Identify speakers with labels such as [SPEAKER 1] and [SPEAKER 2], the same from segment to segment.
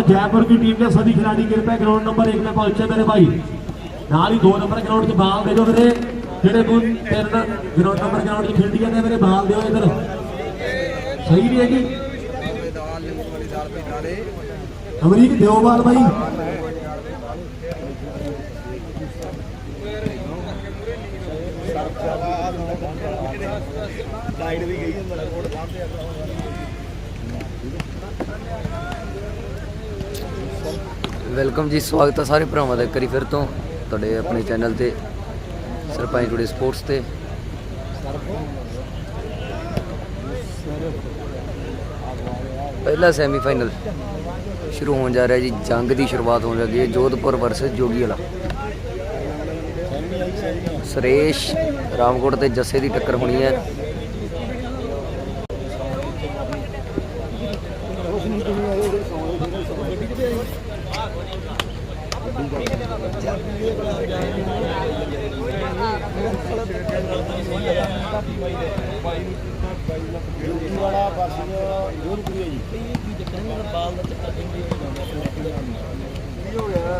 [SPEAKER 1] कमल जयपुर की टीम के सभी खिलाड़ी कृपया ग्राउंड नंबर एक में पहुंचे मेरे भाई ਨਾਲ ਹੀ 2 ਨੰਬਰ ਗਰਾਊਂਡ 'ਚ ਬਾਲ ਦੇ ਦਿਓ ਵੀਰੇ ਜਿਹੜੇ ਨੂੰ ਤਿੰਨ ਗਰਾਊਂਡ ਨੰਬਰ ਗਰਾਊਂਡ 'ਚ ਖੇਡੀ ਜਾਂਦੇ ਮੇਰੇ ਬਾਲ ਦਿਓ ਇਧਰ ਸਹੀ ਨਹੀਂ ਹੈਗੀ ਅਮਰੀਕ ਦਿਓ ਬਾਲ ਬਾਈ
[SPEAKER 2] ਲਾਈਟ ਵੀ ਗਈ ਹੁੰਦਾ ਕੋਡ ਸਾਹਮਣੇ
[SPEAKER 3] ਵੈਲਕਮ ਜੀ, ਸਵਾਗਤ ਹੈ ਸਾਰੇ ਭਰਾਵਾਂ ਦਾ ਇੱਕ ਵਾਰੀ ਫਿਰ ਤੋਂ ਤੁਹਾਡੇ ਆਪਣੇ ਚੈਨਲ ਤੇ, ਸਰਪੰਚ ਟੂਡੇ ਸਪੋਰਟਸ ਤੇ। ਪਹਿਲਾ ਸੈਮੀਫਾਈਨਲ ਸ਼ੁਰੂ ਹੋਣ ਜਾ ਰਿਹਾ ਜੀ, ਜੰਗ ਦੀ ਸ਼ੁਰੂਆਤ ਹੋਣ ਲੱਗੀ ਹੈ, ਜੋਧਪੁਰ ਵਰਸਸ ਜੋਗੀ ਵਾਲਾ ਸੁਰੇਸ਼ ਰਾਮਕੋਟ ਤੇ ਜੱਸੇ ਦੀ ਟੱਕਰ ਹੋਣੀ ਹੈ
[SPEAKER 2] ਜੋਗੀ ਵਾਲਾ ਬਸ ਜੋਧਪੁਰੀ ਹੈ ਜੀ ਕੀ ਹੋ ਗਿਆ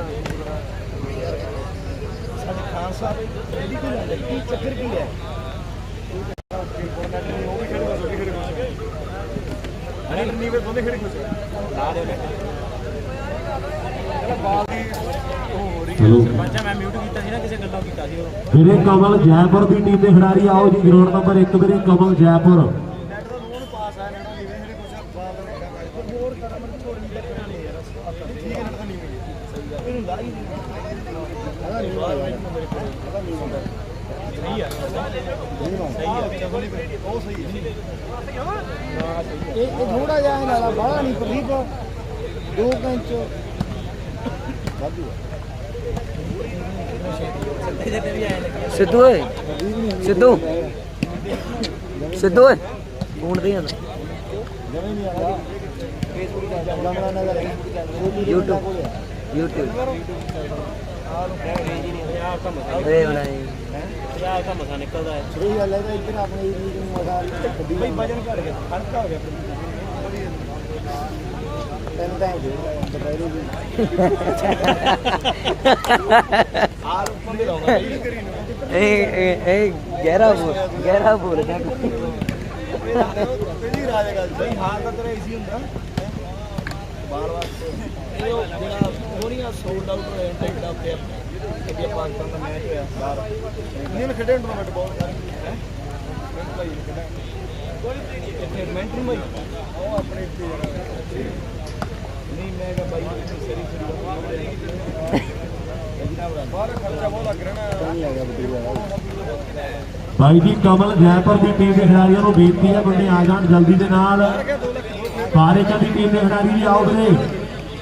[SPEAKER 2] ਸਾਡੇ ਖਾਨ ਸਾਹਿਬ ਰੈਡੀ ਕੋਈ ਲੈਂਦਾ ਕੀ ਚੱਕਰ ਕੀ ਹੈ ਅਰੇ ਨੀਵੇਂ ਦੋਨੇ ਖੜੇ ਕੁਛ ਲਾ ਦੇ ਬਾਲ ਦੀ ਹੋ ਰਹੀ
[SPEAKER 1] ਚਲੋ।
[SPEAKER 4] ਅੱਛਾ ਮੈਂ ਮਿਊਟ ਕੀਤਾ ਸੀ ਨਾ ਕਿਸੇ ਗੱਲੋਂ ਕੀਤਾ ਸੀ ਉਹ।
[SPEAKER 1] ਵੀਰੇ ਕਮਲ ਜੈਪੁਰ ਦੀ ਟੀਮ ਦੇ ਖਿਡਾਰੀ ਆਓ ਜੀ ਗਰਾਊਂਡ ਨੰਬਰ 1 ਵੀਰੇ ਕਮਲ ਜੈਪੁਰ।
[SPEAKER 2] ਹੋਰ ਕਰ ਮੈਂ ਥੋੜੀ ਜਿਹੀ ਟੱਕਰਾਂ ਨਹੀਂ ਯਾਰ ਠੀਕ ਹੈ ਨੈਟ ਇਹ ਇਹ ਥੋੜਾ ਜਿਹਾ ਇਹਨਾਂ ਦਾ ਬਾਹਲਾ ਨਹੀਂ ਕਰੀਬ 2 ਇੰਚ। ਵਾਧੂ
[SPEAKER 3] ਸਿੱਧੂ ਓਏ ਸਿੱਧੂ। ਸਿੱਧੂ ਓਏ ਫੋਨ
[SPEAKER 2] ਲੰਗੜਾ ਨਗਰ
[SPEAKER 3] YouTube YouTube. ਵੇ ਬਣਾਈ
[SPEAKER 4] ਆ ਕੰਮ ਸਾ ਨਿਕਲਦਾ ਹੈ।
[SPEAKER 2] ਸਹੀ ਗੱਲ ਹੈ ਤਾਂ ਇੱਧਰ ਆਪਣੇ ਏਰੀਏ ਨੂੰ ਮਜ਼ਾ ਬਈ ਵਜਨ ਘਟ ਗਿਆ ਹਲਕਾ ਹੋ ਗਿਆ ਤਿੰਨ ਟਾਈਮ ਦੇ ਦੁਪਹਿਰੇ ਵੀ। ਆਰ ਉੱਪਰ ਦੇ ਲਾਉਂਦਾ। ਇਹ
[SPEAKER 3] ਇਹ ਗਹਿਰਾ ਬੋਲ ਗਹਿਰਾ ਬੋਲ ਜਾ
[SPEAKER 2] ਪਹਿਲੀ ਰਾਜ ਗੱਲ ਸਹੀ ਹਾਰ ਦਾ ਤੇਰਾ ਈਜ਼ੀ ਹੁੰਦਾ। ਬਾਰ ਬਾਰ ਇਹ ਉਹ ਜਿਹੜਾ ਹੋਰੀਆਂ ਸੋਲਡ ਆਊਟ ਹੋਇਆ ਟਿਕਟ ਆਪ ਤੇ ਇੰਡੀਆ ਪਾਕਿਸਤਾਨ ਦਾ ਮੈਚ ਹੋਇਆ ਬਾਹਰ। ਨਹੀਂ ਨੇ ਖੇਡੇ ਟੂਰਨਾਮੈਂਟ ਬਹੁਤ ਸਾਰੇ। ਹੈ? ਭਾਈ ਨੇ ਖੇਡਿਆ ਇੱਥੇ ਮੈਂਟਰੀ ਭਾਈ ਉਹ ਆਪਣੇ ਇੱਥੇ ਨਹੀਂ ਮੈਂ ਕਿਹਾ ਭਾਈ ਸਰੀ ਸਰੀ ਬਾਹਰ ਖਰਚਾ ਬਹੁਤ ਲੱਗ ਰਿਹਾ ਨਾ। ਨਹੀਂ ਆ ਗਿਆ ਬਤੀਆ
[SPEAKER 1] ਬਾਈ ਜੀ ਕਮਲ ਜੈਪੁਰ ਦੀ ਟੀਮ ਦੇ ਖਿਡਾਰੀਆਂ ਨੂੰ ਬੇਨਤੀ ਹੈ ਬੰਦੇ ਆ ਜਾਣ ਜਲਦੀ ਦੇ ਨਾਲ। ਬਾਰੇਕਾ ਦੀ ਟੀਮ ਦੇ ਖਿਡਾਰੀ ਵੀ ਆਓ ਵੀਰੇ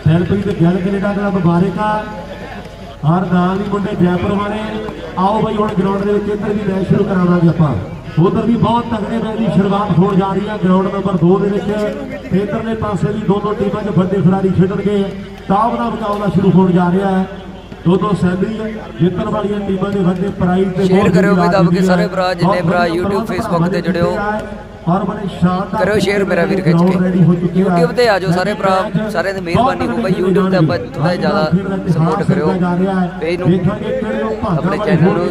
[SPEAKER 1] ਸੈਲਪ੍ਰੀਤ ਗਿੱਲ ਕੈਨੇਡਾ ਕਲੱਬ ਬਾਰੇਕਾ। ਔਰ ਨਾਲ ਹੀ ਮੁੰਡੇ ਜੈਪੁਰ ਵਾਲੇ। ਆਓ ਬਾਈ ਹੁਣ ਗਰਾਊਂਡ ਦੇ ਵਿੱਚ ਇੱਧਰ ਵੀ ਮੈਚ ਸ਼ੁਰੂ ਕਰਾਵਾਂਗੇ ਆਪਾਂ। ਉਧਰ ਵੀ ਬਹੁਤ ਤਗੜੇ ਮੈਚ ਦੀ ਸ਼ੁਰੂਆਤ ਹੋਣ ਜਾ ਰਹੀ ਹੈ ਗਰਾਊਂਡ ਨੰਬਰ 2 ਦੇ ਵਿੱਚ। ਇੱਧਰਲੇ ਪਾਸੇ ਵੀ ਦੋਨੋਂ ਟੀਮਾਂ 'ਚ ਵੱਡੇ ਖਿਡਾਰੀ ਖੇਡਣਗੇ। ਟਾਪ ਦਾ ਮੁਕਾਬਲਾ ਸ਼ੁਰੂ ਹੋਣ ਜਾ ਰਿਹਾ ਹੈ। ਦੋ ਦੋ ਸੈਮੀ ਜਿੱਤਣ ਵਾਲੀਆਂ ਟੀਮਾਂ ਦੇ ਵੱਡੇ ਪ੍ਰਾਈਜ਼ ਤੇ ਬਹੁਤ
[SPEAKER 3] ਕਰਿਓ ਵੀ ਦੱਬ ਕੇ ਸਾਰੇ। ਭਰਾ, ਜਿੰਨੇ ਭਰਾ YouTube, Facebook ਤੇ ਜੁੜਿਓ।
[SPEAKER 1] ਔਰ ਬੜੇ ਸ਼ਾਨਦਾਰ
[SPEAKER 3] ਕਰਿਓ share ਮੇਰਾ ਵੀਰ ਖਿੱਚ ਕੇ।
[SPEAKER 1] ਹੋ ਹੈ।
[SPEAKER 3] YouTube ਤੇ ਆ ਜਾਓ ਸਾਰੇ ਭਰਾ, ਸਾਰਿਆਂ ਦੀ ਮਿਹਰਬਾਨੀ ਭਾਈ, YouTube ਤੇ ਆਪਾਂ ਜਿਹਾ ਜ਼ਿਆਦਾ support ਕਰਿਓ। page ਨੂੰ, ਆਪਣੇ channel ਨੂੰ।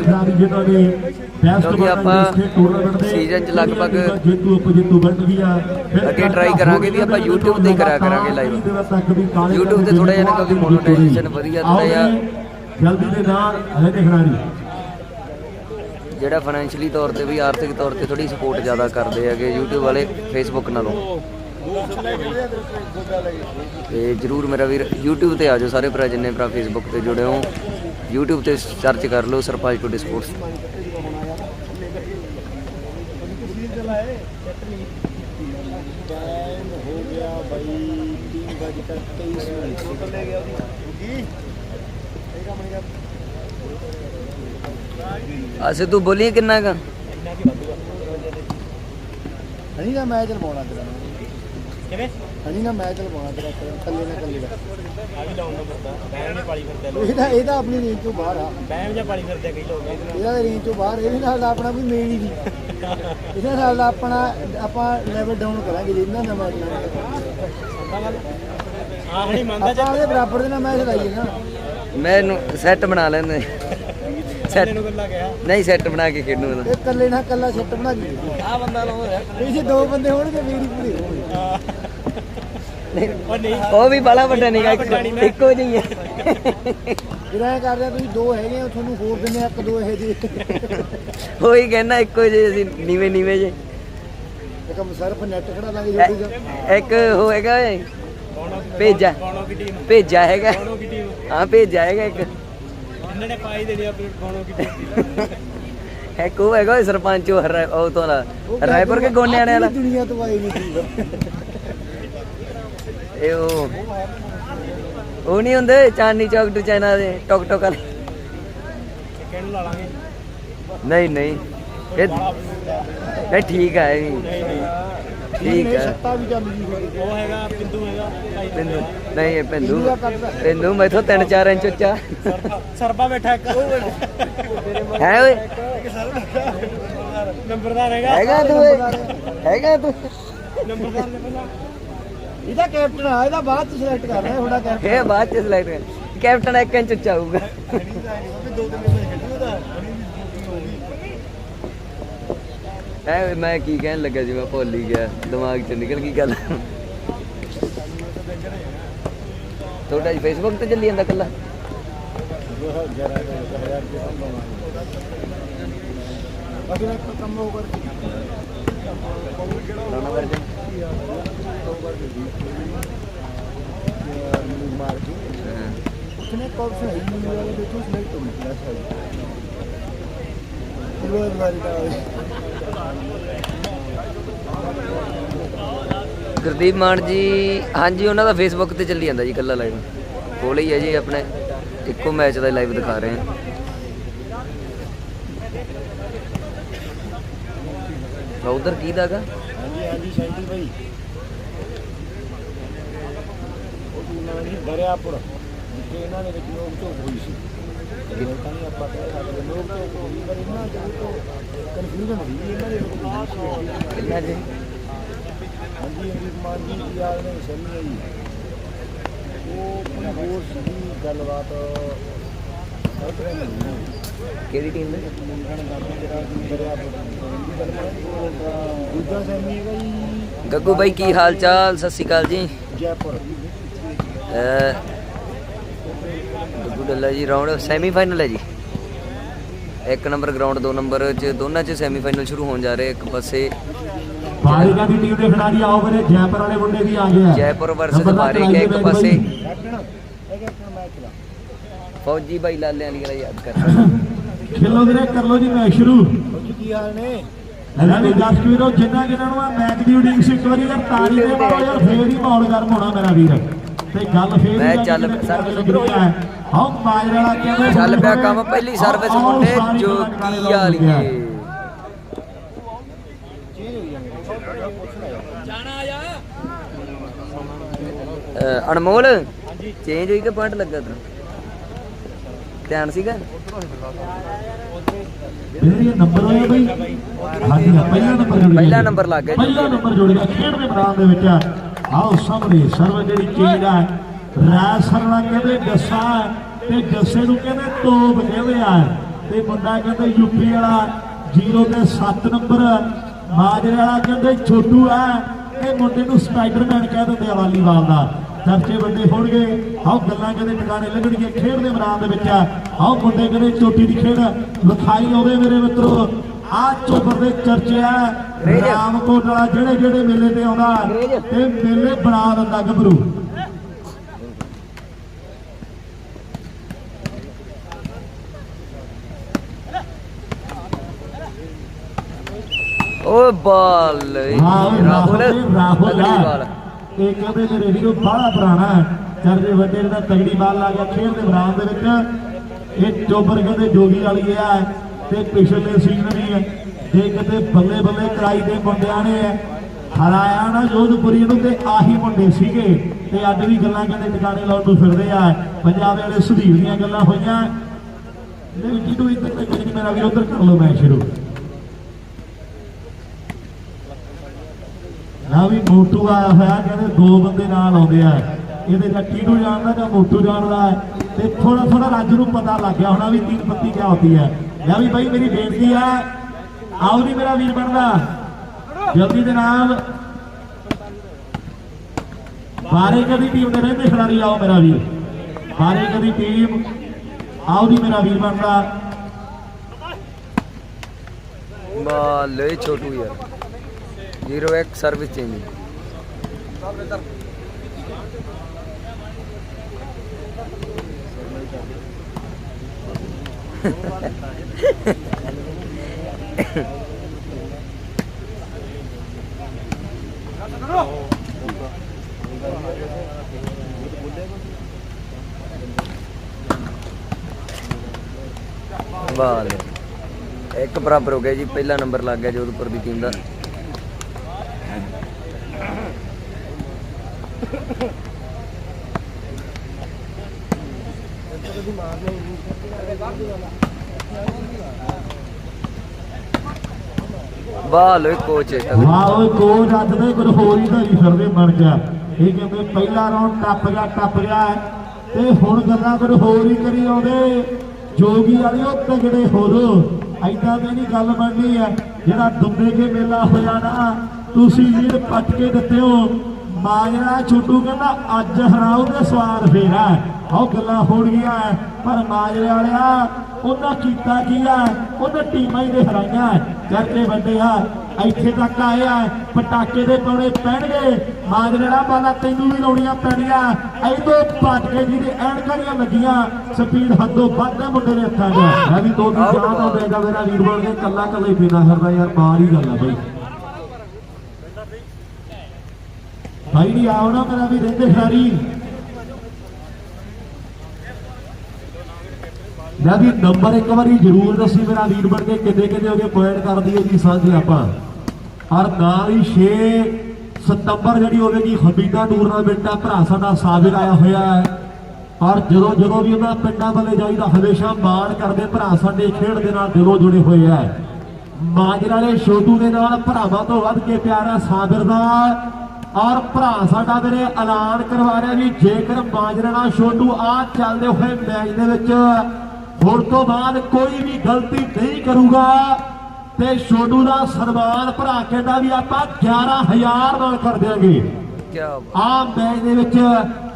[SPEAKER 3] ਕਿਉਂਕਿ ਆਪਾਂ season 'ਚ ਲਗਭਗ
[SPEAKER 1] ਜੇਤੂ ਉਪ ਜੇਤੂ ਬਣ ਗਿਆ
[SPEAKER 3] ਅੱਗੇ try ਕਰਾਂਗੇ ਵੀ ਆਪਾਂ YouTube ਤੇ ਹੀ ਕਰਿਆ ਕਰਾਂਗੇ live। YouTube ਤੇ ਥੋੜ੍ਹਾ ਜਿਹਾ ਨਾ ਕਿਉਂਕਿ monetization ਵਧੀਆ ਥੋੜ੍ਹਾ ਜਿਹਾ
[SPEAKER 1] ਜਲਦੀ ਦੇ ਨਾਲ ਰਹਿੰਦੇ ਖਿਡਾਰੀ
[SPEAKER 3] ਜਿਹੜਾ ਫਾਈਨੈਂਸ਼ੀਅਲੀ ਤੌਰ ਤੇ ਵੀ, ਆਰਥਿਕ ਤੌਰ ਤੇ ਥੋੜੀ ਸਪੋਰਟ ਜ਼ਿਆਦਾ ਕਰਦੇ ਹੈਗੇ YouTube ਵਾਲੇ Facebook ਨਾਲੋਂ। ਤੇ ਜਰੂਰ ਮੇਰਾ ਵੀਰ YouTube ਤੇ ਆ ਜਾਓ ਸਾਰੇ ਭਰਾ, ਜਿੰਨੇ ਭਰਾ Facebook ਤੇ ਜੁੜੇ ਹੋ YouTube ਤੇ ਸਰਚ ਕਰ ਲਓ ਸਰਪੰਚ ਟੂ ਸਪੋਰਟਸ
[SPEAKER 2] ਟਾਈਮ ਹੋ ਗਿਆ ਬਾਈ 3 ਵਜੇ ਤੱਕ 23 ਮਿੰਟ ਟੋਟਲ ਗਿਆ ਉਹਦੀ ਕੀ ਇਹ ਕੰਮ ਨਹੀਂ ਕਰ
[SPEAKER 3] ਆ ਸਿੱਧੂ ਬੋਲੀਏ ਕਿੰਨਾ ਕਾ?
[SPEAKER 2] ਹਣੀ ਨਾ ਮੈਚ ਲਵਾਉਣਾ ਤੇਰਾ।
[SPEAKER 4] ਕਿਵੇਂ?
[SPEAKER 2] ਹਣੀ ਨਾ ਮੈਚ ਲਵਾਉਣਾ ਤੇਰਾ ਕੱਲੇ ਨਾ ਕੱਲੇ ਦਾ।
[SPEAKER 4] ਆ ਵੀ ਲਾਉਣ ਦਾ ਫਿਰਦਾ ਬੈਮ ਨੇ ਪਾਲੀ ਫਿਰਦਾ ਲੋਕ
[SPEAKER 2] ਇਹਦਾ ਇਹਦਾ ਆਪਣੀ ਰੇਂਜ ਤੋਂ ਬਾਹਰ ਆ।
[SPEAKER 4] ਬੈਮ ਜਾਂ ਪਾਲੀ ਫਿਰਦੇ ਕਈ ਲੋਕ
[SPEAKER 2] ਇਹਦਾ ਰੇਂਜ ਤੋਂ ਬਾਹਰ ਇਹਦੇ ਨਾਲ ਦਾ ਆਪਣਾ ਕੋਈ ਮੇਲ ਹੀ ਨਹੀਂ। ਇਹਦੇ ਨਾਲ ਦਾ ਆਪਣਾ ਆਪਾਂ ਲੈਵਲ ਡਾਊਨ ਕਰਾਂਗੇ ਜਿੰਨਾ ਨਵਾਂ
[SPEAKER 4] ਸੁਣਦਾ ਗੱਲ ਆਹ ਨਹੀਂ ਮੰਨਦਾ
[SPEAKER 2] ਉਹਦੇ ਬਰਾਬਰ ਦੇ ਨਾਲ ਮੈਚ ਲਾਈਏ ਨਾ।
[SPEAKER 3] ਮੈਨੂੰ ਸੈੱਟ ਬਣਾ ਲੈਂਦੇ। ਸੈੱਟ ਨਹੀਂ ਸੈੱਟ ਬਣਾ ਕੇ ਖੇਡੂ
[SPEAKER 2] ਇਹ ਇਕੱਲੇ ਨਾਲ ਇਕੱਲਾ ਛੱਟ ਬਣਾ ਜੀ
[SPEAKER 4] ਆਹ ਬੰਦਾ ਲੋ ਰਿਹਾ
[SPEAKER 2] ਇਹ ਜੇ ਦੋ ਬੰਦੇ ਹੋਣਗੇ ਮੇਰੀ ਪੂਰੀ ਹੋਣੀ
[SPEAKER 4] ਉਹ ਨਹੀਂ।
[SPEAKER 3] ਉਹ ਵੀ ਬੜਾ ਵੱਡਾ ਨਹੀਂਗਾ ਇੱਕੋ ਜਿਹੀ ਹੈ
[SPEAKER 2] ਐਂ ਕਰਦੇ ਆ ਤੁਸੀਂ ਦੋ ਹੈਗੇ ਆ ਤੁਹਾਨੂੰ ਹੋਰ ਦਿੰਦੇ ਆ ਇੱਕ ਦੋ ਇਹ ਜੀ
[SPEAKER 3] ਉਹੀ ਕਹਿੰਦਾ ਇੱਕੋ ਜਿਹੇ ਅਸੀਂ ਨੀਵੇਂ ਨੀਵੇਂ ਜੇ
[SPEAKER 2] ਇੱਕ ਸਰਫ ਨੈਟ ਖੜਾ ਲਾਂਗੇ ਜੋੜੀ
[SPEAKER 3] ਇੱਕ ਹੋਏਗਾ ਭੇਜਾ। ਭੇਜਾ ਹੈਗਾ। ਹਾਂ ਭੇਜਾ ਹੈਗਾ ਇੱਕ।
[SPEAKER 4] ਇਹਨਾਂ ਨੇ ਪਾਈ ਦੇਣੀ ਆਪਣੀ ਕੌਣੋ ਕੀ
[SPEAKER 3] ਹੈਗਾ ਓਏ ਸਰਪੰਚ ਉਹ ਉਹ ਤੋਂ ਵਾਲਾ। ਰਾਏਪੁਰ ਕੇ ਗੋਨਿਆਣੇ ਵਾਲਾ।
[SPEAKER 2] ਆਪਣੀ ਦੁਨੀਆ ਤੋਂ ਆਈ ਨਹੀਂ ਸੀ।
[SPEAKER 3] ਇਹ ਉਹ ਉਹ ਨਹੀਂ ਹੁੰਦੇ ਚਾਂਦਨੀ ਚੌਕ ਟੂ ਚਾਈਨਾ ਦੇ ਟੋਕ ਟੋਕ ਵਾਲੇ।
[SPEAKER 4] ਕਿਹਨੂੰ ਲਾ ਲਾਂਗੇ।
[SPEAKER 3] ਨਹੀਂ ਨਹੀਂ। ਇਹ ਨਹੀਂ ਠੀਕ ਹੈ ਇਹ ਵੀ। ਠੀਕ ਹੈ।
[SPEAKER 2] ਸੱਤਾ ਵੀ ਗਈ ਫਿਰ।
[SPEAKER 4] ਉਹ ਹੈਗਾ ਪਿੰਦੂ ਹੈਗਾ
[SPEAKER 3] ਪਿੰਦੂ। ਨਹੀਂ ਇਹ ਪਿੰਦੂ।
[SPEAKER 2] ਪਿੰਦੂ
[SPEAKER 3] ਮੈਥੋਂ 3-4 ਇੰਚ ਉੱਚਾ।
[SPEAKER 4] ਸਰਬਾ ਬੈਠਾ ਇੱਕ।
[SPEAKER 3] ਹੈ ਓਏ।
[SPEAKER 4] ਨੰਬਰਦਾਰ ਹੈਗਾ।
[SPEAKER 3] ਹੈਗਾ ਤੂੰ? ਹੈਗਾ ਤੂੰ।
[SPEAKER 4] ਨੰਬਰਦਾਰ ਨੇ ਪਹਿਲਾਂ।
[SPEAKER 2] ਇਹਦਾ ਕੈਪਟਨ ਆ ਇਹਦਾ ਬਾਅਦ ਚ ਸਿਲੈਕਟ ਕਰਨਾ ਹੈ ਥੋੜਾ ਕੈਪਟਨ
[SPEAKER 3] ਇਹ ਬਾਅਦ ਚ ਸਿਲੈਕਟ ਕਰ ਕੈਪਟਨ 1 ਇੰਚ ਉੱਚਾ ਹੋਊਗਾ
[SPEAKER 2] ਦੋ ਤਿੰਨ ਮੈਚ ਖੇਡੂਗਾ
[SPEAKER 3] ਐ ਮੈਂ ਕੀ ਕਹਿਣ ਲੱਗਾ ਜੀ ਮੈਂ ਭੁੱਲ ਹੀ ਗਿਆ, ਦਿਮਾਗ ਚ ਨਿਕਲ ਗਈ ਗੱਲ। ਤੁਹਾਡਾ ਜੀ ਫੇਸਬੁੱਕ ਤੇ ਚੱਲੀ ਜਾਂਦਾ ਕੱਲਾ
[SPEAKER 2] ਬਾਕੀ ਦਾ ਇੱਕ ਕੰਮ ਹੋ ਕਰ
[SPEAKER 3] ਲਾਉਣਾ ਵਰਜਨ
[SPEAKER 2] ਮਾਰ ਕੇ ਉਸਨੇ ਕੌਣ ਸੇ ਹੈ ਨਹੀਂ ਵਾਲੇ ਦੇਖੋ ਸਿਲੈਕਟ ਹੋ ਗਿਆ ਸਾਈ
[SPEAKER 3] ਗੁਰਦੀਪ ਮਾਨ ਜੀ ਹਾਂਜੀ ਉਹਨਾਂ ਦਾ ਫੇਸਬੁੱਕ ਤੇ ਚੱਲੀ ਜਾਂਦਾ ਜੀ ਕੱਲਾ ਲਾਈਵ ਕੋਲੇ ਹੀ ਹੈ ਜੀ ਆਪਣੇ ਇੱਕੋ ਮੈਚ ਦਾ ਲਾਈਵ ਦਿਖਾ ਰਹੇ ਹਾਂ। ਉਧਰ ਕੀ ਦਾਗਾ
[SPEAKER 2] ਹਾਂਜੀ ਹਾਂਜੀ ਸ਼ੈਂਟੀ ਭਾਈ। ਉਹ ਟੂਰਨਾਮੈਂਟ ਦਰਿਆਪੁਰ ਜਿੱਥੇ ਇਹਨਾਂ ਦੇ ਵਿੱਚ ਝੋਕ ਹੋਈ ਸੀ।
[SPEAKER 3] ਕਿੰਨਾ ਜੀ
[SPEAKER 2] ਹਾਂਜੀ ਹਾਂਜੀ ਮਾਨ ਜੀ ਕੀ ਹਾਲ ਨੇ ਸਹੀ ਹੈ? ਜੀ ਉਹ ਕੋਈ ਹੋਰ ਸੀ ਗੱਲਬਾਤ ਉਧਰ ਨਹੀਂ
[SPEAKER 3] ਕਿਹੜੀ ਟੀਮ ਦੇ
[SPEAKER 2] ਦੂਜਾ ਸੈਮੀ ਹੈਗਾ ਜੀ
[SPEAKER 3] ਗੱਗੂ ਬਾਈ ਕੀ ਹਾਲ ਚਾਲ? ਸਤਿ ਸ਼੍ਰੀ ਅਕਾਲ ਜੀ।
[SPEAKER 2] ਜੈਪੁਰ।
[SPEAKER 3] ਅਹ ਗੱਗੂ ਡੱਲਾ ਜੀ ਰਾਉਂਡ ਸੈਮੀਫਾਈਨਲ ਹੈ ਜੀ। ਇੱਕ ਨੰਬਰ ਗਰਾਊਂਡ ਦੋ ਨੰਬਰ ਚ ਦੋਨਾਂ ਚ ਸੈਮੀਫਾਈਨਲ ਸ਼ੁਰੂ ਹੋਣ ਜਾ ਰਹੇ ਇੱਕ ਪਾਸੇ
[SPEAKER 1] ਬਾਰਿਕਾ ਦੀ ਟੀਮ ਦੇ ਖਿਡਾਰੀ ਆਓ ਮੇਰੇ ਜੈਪੁਰ ਵਾਲੇ ਮੁੰਡੇ ਵੀ ਆ ਗਏ
[SPEAKER 3] ਜੈਪੁਰ
[SPEAKER 1] ਲੱਗ
[SPEAKER 3] ਬਾਰਿਕ ਇੱਕ ਪਾਸੇ। ਫੌਜੀ ਬਾਈ ਲਾਲਿਆਂ ਵਾਲੀ ਗੱਲ ਯਾਦ ਕਰ।
[SPEAKER 1] ਖੇਲੋ ਵੀਰੇ ਕਰ ਲੋ ਜੀ ਮੈਚ ਸ਼ੁਰੂ।
[SPEAKER 2] ਕੀ ਹਾਲ ਨੇ
[SPEAKER 1] ਇਹਨਾਂ ਦੇ ਦਰਸ਼ਕ ਵੀਰੋ ਜਿੰਨਾ ਜਿਨ੍ਹਾਂ ਨੂੰ ਆ ਮੈਚ ਦੀ ਉਡੀਕ ਸੀ ਇੱਕ ਵਾਰੀ ਯਾਰ ਤਾੜੀ ਦੇ ਮਾਰੋ ਯਾਰ ਫੇਰ ਹੀ ਮਾਹੌਲ ਗਰਮ ਹੋਣਾ ਮੇਰਾ ਵੀਰ। ਤੇ ਗੱਲ ਫੇਰ ਹੀ
[SPEAKER 3] ਚੱਲ
[SPEAKER 1] ਅੱਜ
[SPEAKER 3] ਚੱਲ ਪਿਆ ਕੰਮ ਪਹਿਲੀ ਸਰਵਿਸ ਮੁੰਡੇ ਜੋ ਕੀ
[SPEAKER 1] ਲਾਉਣ
[SPEAKER 3] ਵਾਲੀ।
[SPEAKER 1] ਲੱਗਿਆ।
[SPEAKER 3] ਏ ਅਹ ਅਨਮੋਲ ਚੇਂਜ ਹੋਈ ਕਿ ਪੁਆਇੰਟ ਲੱਗਾ ਤੈਨੂੰ? ਧਿਆਨ ਸੀਗਾ?
[SPEAKER 1] ਵੀਰ ਇਹ ਨੰਬਰ ਹੋਇਆ ਬਈ ਹਾਂਜੀ ਹਾਂ, ਪਹਿਲਾ ਨੰਬਰ ਜੁੜ ਗਿਆ
[SPEAKER 3] ਪਹਿਲਾ ਨੰਬਰ ਲੱਗ ਗਿਆ।
[SPEAKER 1] ਪਹਿਲਾ ਨੰਬਰ ਜੁੜ ਗਿਆ ਖੇਡ ਦੇ ਮੈਦਾਨ ਦੇ ਵਿੱਚ ਆਓ ਸਾਹਮਣੇ ਸਰਵ ਜਿਹੜੀ ਚੀਜ਼ ਰਾਜ ਸਰਲਾ ਕਹਿੰਦੇ ਜੱਸਾ ਤੇ ਜੱਸੇ ਨੂੰ ਕਹਿੰਦੇ ਤੋਪ ਕਹਿੰਦੇ ਆ। ਤੇ ਮੁੰਡਾ ਕਹਿੰਦੇ ਯੂਪੀ ਵਾਲਾ 0 ਤੇ 7 ਨੰਬਰ ਮਾਜਰੇ ਵਾਲਾ ਕਹਿੰਦੇ ਛੋਟੂ ਹੈ। ਇਹ ਮੁੰਡੇ ਨੂੰ ਸਪਾਈਡਰਮੈਨ ਕਹਿ ਦਿੰਦੇ ਆ ਵਾਲੀਬਾਲ ਦਾ। ਚਰਚੇ ਵੱਡੇ ਹੋਣਗੇ। ਆਓ ਗੱਲਾਂ ਕਹਿੰਦੇ ਟਿਕਾਣੇ ਲੱਗਣਗੇ ਖੇਡ ਦੇ ਮੈਦਾਨ ਦੇ ਵਿੱਚ ਆਓ ਮੁੰਡੇ ਕਹਿੰਦੇ ਚੋਟੀ ਦੀ ਖੇਡ ਵਿਖਾਈ ਆਉਂਦੇ ਮੇਰੇ ਮਿੱਤਰੋ। ਆ ਚੋਬਰ ਦੇ ਚਰਚੇ ਆ। ਰਾਮਕੋਟ ਵਾਲਾ ਜਿਹੜੇ ਜਿਹੜੇ ਮੇਲੇ ਤੇ ਆਉਂਦਾ ਤੇ ਮੇਲੇ ਬਣਾ ਦਿੰਦਾ ਗੱਭਰੂ।
[SPEAKER 3] ਓ ਬਾਲ
[SPEAKER 1] ਹਾਂ
[SPEAKER 3] ਰਾਹੁਲ
[SPEAKER 1] ਰਾਹੁਲ
[SPEAKER 3] ਬਾਲ।
[SPEAKER 1] ਇਹ ਕਹਿੰਦੇ ਮੇਰੇ ਵੀਰੋ ਬਾਹਲਾ ਪੁਰਾਣਾ ਹੈ। ਚਰਚੇ ਵੱਡੇ ਦਾ ਤਗੜੀ ਬਾਲ ਲਾ ਗਿਆ ਖੇਡ ਦੇ ਮੈਦਾਨ ਦੇ ਵਿੱਚ। ਇਹ ਚੋਬਰ ਕਹਿੰਦੇ ਜੋਗੀ ਵਾਲੀ ਆ। ਤੇ ਪਿਛਲੇ ਸੀਜ਼ਨ ਵੀ ਜੇ ਕਿਤੇ ਬੱਲੇ ਬੱਲੇ ਕਰਾਈ ਦੇ ਮੁੰਡਿਆਂ ਨੇ ਹਰਾਇਆ ਨਾ ਜੋਧਪੁਰੀ ਨੂੰ ਤੇ ਆਹੀ ਮੁੰਡੇ ਸੀਗੇ। ਤੇ ਅੱਜ ਵੀ ਗੱਲਾਂ ਕਹਿੰਦੇ ਟਿਕਾਣੇ ਲਾਉਣ ਨੂੰ ਫਿਰਦੇ ਆ। ਪੰਜਾਬ ਵਾਲੇ ਸੁਧੀਰ ਦੀਆਂ ਗੱਲਾਂ ਹੋਈਆਂ। ਵੀ ਜਿਹਨੂੰ ਇੱਧਰ ਤੇ ਮੇਰਾ ਵੀਰ ਉੱਧਰ ਕਰ ਲਓ ਮੈਚ ਸ਼ੁਰੂ। ਨਾ ਵੀ ਮੋਟੂ ਆਇਆ ਹੋਇਆ, ਕਹਿੰਦੇ ਦੋ ਬੰਦੇ ਨਾਲ ਆਉਂਦੇ ਆ। ਇਹਦੇ ਜਾਂ ਟੀਟੂ ਜਾਣਦਾ ਜਾਂ ਮੋਟੂ ਜਾਣਦਾ ਤੇ ਥੋੜਾ ਥੋੜਾ ਰਾਜੂ ਨੂੰ ਪਤਾ ਲੱਗ ਗਿਆ, ਹੋਣਾ ਵੀ ਤੀਨ ਪੱਤੀ ਕੀ ਹੁੰਦੀ ਹੈ। ਲੈ ਵੀ ਬਾਈ, ਮੇਰੀ ਬੇਨਤੀ ਹੈ ਆਓ ਨਹੀਂ ਮੇਰਾ ਵੀਰ ਬਣਦਾ। ਜਲਦੀ ਦੇ ਨਾਲ। ਬਾਰੇ ਕਦੀ ਟੀਮ ਦੇ ਰਹਿੰਦੇ ਖਿਡਾਰੀ, ਆਓ ਮੇਰਾ ਵੀਰ। ਬਾਰੇ ਕਦੀ ਟੀਮ। ਆਓ ਦੀ ਮੇਰਾ ਵੀਰ ਬਣਦਾ।
[SPEAKER 3] ਬਾਲ ਛੋਟੂ ਯਾਰ। 01 ਸਰਵਿਸ ਚੇਂਜ ਬਾਲ ਇੱਕ ਬਰਾਬਰ ਹੋ ਗਿਆ ਜੀ, ਪਹਿਲਾ ਨੰਬਰ ਲੱਗ ਗਿਆ ਜੋਧਪੁਰ ਦੀ ਟੀਮ ਦਾ। ਬਾਲ ਓਏ ਕੋਚ
[SPEAKER 1] ਵਾਹ ਓਏ ਕੋਚ ਅੱਜ ਦੇ, ਕੁਝ ਹੋਰ ਹੀ ਧਾਰੀ ਫਿਰਦੇ ਬਣ ਗਿਆ। ਇਹ ਕਹਿੰਦੇ ਪਹਿਲਾ ਰਾਉਂਡ ਟੱਪ ਗਿਆ ਟੱਪ ਗਿਆ ਤੇ ਹੁਣ ਗੱਲਾਂ ਕੁਝ ਹੋਰ ਹੀ ਕਰੀ ਆਉਂਦੇ। ਜੋਗੀ ਵਾਲਿਓ ਤਗੜੇ ਹੋ ਐਦਾਂ ਤੇ ਨਹੀਂ ਗੱਲ ਬਣਨੀ ਹੈ। ਜਿਹੜਾ ਦੁੰਬੇ ਕੇ ਮੇਲਾ ਹੋਇਆ ਨਾ, ਤੁਸੀਂ ਲੀਡ ਪੱਟ ਕੇ ਦਿੱਤੇ ਹੋ। ਮਾਜਰਾ ਛੁੱਟੂ ਕਹਿੰਦਾ, ਅੱਜ ਹਰਾਓ ਤੇ ਸਵਾਦ ਫੇਰਾ ਆਹ ਗੱਲਾਂ ਹੋਣਗੀਆਂ ਪਰ ਮਾਜਰੇ ਵਾਲਿਆ, ਉਹਨਾਂ ਕੀਤਾ ਕੀ ਆ ਉਹਨਾਂ ਟੀਮਾਂ ਹੀ ਦੇ ਹਰਾਈਆਂ ਕਰਕੇ ਵੱਡੇ ਆ ਇੱਥੇ ਤੱਕ ਆਏ ਆ ਪਟਾਕੇ ਦੇ ਪਾਉਣੇ ਪੈਣਗੇ। ਮਾਜਰਾ ਬਾਲਾ ਤੈਨੂੰ ਵੀ ਲਾਉਣੀਆਂ ਪੈਣੀਆਂ। ਐਦੋਂ ਭੱਜ ਕੇ ਜਿਹਦੇ ਐਨਕਾਂ ਲੱਗੀਆਂ ਸਪੀਡ ਹੱਦੋਂ ਵੱਧ ਹੈ ਮੁੰਡੇ ਦੇ ਹੱਥਾਂ 'ਚ। ਮੈਂ ਵੀ ਦੋ ਦੀ ਚਾਹ ਤਾਂ ਦੇਗਾ ਮੇਰਾ ਵੀਰ ਬਣ ਕੇ ਕੱਲਾ ਕੱਲਾ ਹੀ ਪੀਣਾ ਫਿਰਦਾ ਯਾਰ ਬਾਹਰ ਹੀ ਗੱਲ ਆ ਬਈ। ਭਾਈ ਨਹੀਂ ਆਓ ਨਾ ਮੇਰਾ ਵੀ ਰਹਿੰਦੇ ਖਿਡਾਰੀ। ਮੈਂ ਵੀ ਨੰਬਰ ਇੱਕ ਵਾਰੀ ਜ਼ਰੂਰ ਦੱਸੀ, ਮੇਰਾ ਵੀਰ ਬਣ ਕੇ ਕਿੰਨੇ ਕਿੰਨੇ ਹੋ ਗਏ ਪੁਆਇੰਟ ਕਰ ਦਈਏ ਜੀ ਸਾਂਝੇ ਆਪਾਂ। ਔਰ ਨਾਲ ਹੀ 6 ਸਤੰਬਰ ਜਿਹੜੀ ਹੋਵੇਗੀ ਹਬੀਦਾ ਟੂਰਨਾਮੈਂਟ ਆ, ਭਰਾ ਸਾਡਾ ਸਾਬਿਰ ਆਇਆ ਹੋਇਆ ਹੈ। ਔਰ ਜਦੋਂ ਜਦੋਂ ਵੀ ਉਹਨਾਂ ਪਿੰਡਾਂ ਵੱਲੇ ਜਾਈਦਾ, ਹਮੇਸ਼ਾ ਮਾਣ ਕਰਦੇ ਭਰਾ ਸਾਡੇ ਖੇਡ ਦੇ ਨਾਲ ਦਿਲੋਂ ਜੁੜੇ ਹੋਏ ਆ। ਮਾਜਰ ਵਾਲੇ ਛੋਟੂ ਦੇ ਨਾਲ ਭਰਾਵਾਂ ਤੋਂ ਵੱਧ ਕੇ ਪਿਆਰਾ ਸਾਬਿਰ ਦਾ। ਔਰ ਭਰਾ ਸਾਡਾ ਮੇਰੇ ਐਲਾਨ ਕਰਵਾ ਰਿਹਾ ਵੀ ਜੇਕਰ ਮਾਜਰਣਾ ਛੋਟੂ ਆ ਚੱਲਦੇ ਹੋਏ ਮੈਚ ਦੇ ਵਿੱਚ ਹੁਣ ਤੋਂ ਬਾਅਦ ਕੋਈ ਵੀ ਗਲਤੀ ਨਹੀਂ ਕਰੂਗਾ ਤੇ ਛੋਡੂ ਦਾ ਸਨਮਾਨ ਭਰਾ ਕਹਿੰਦਾ ਵੀ ਆਪਾਂ 11000 ਨਾਲ ਕਰ ਦਿਆਂਗੇ।
[SPEAKER 3] ਕੀ
[SPEAKER 1] ਆ ਮੈਚ ਦੇ ਵਿੱਚ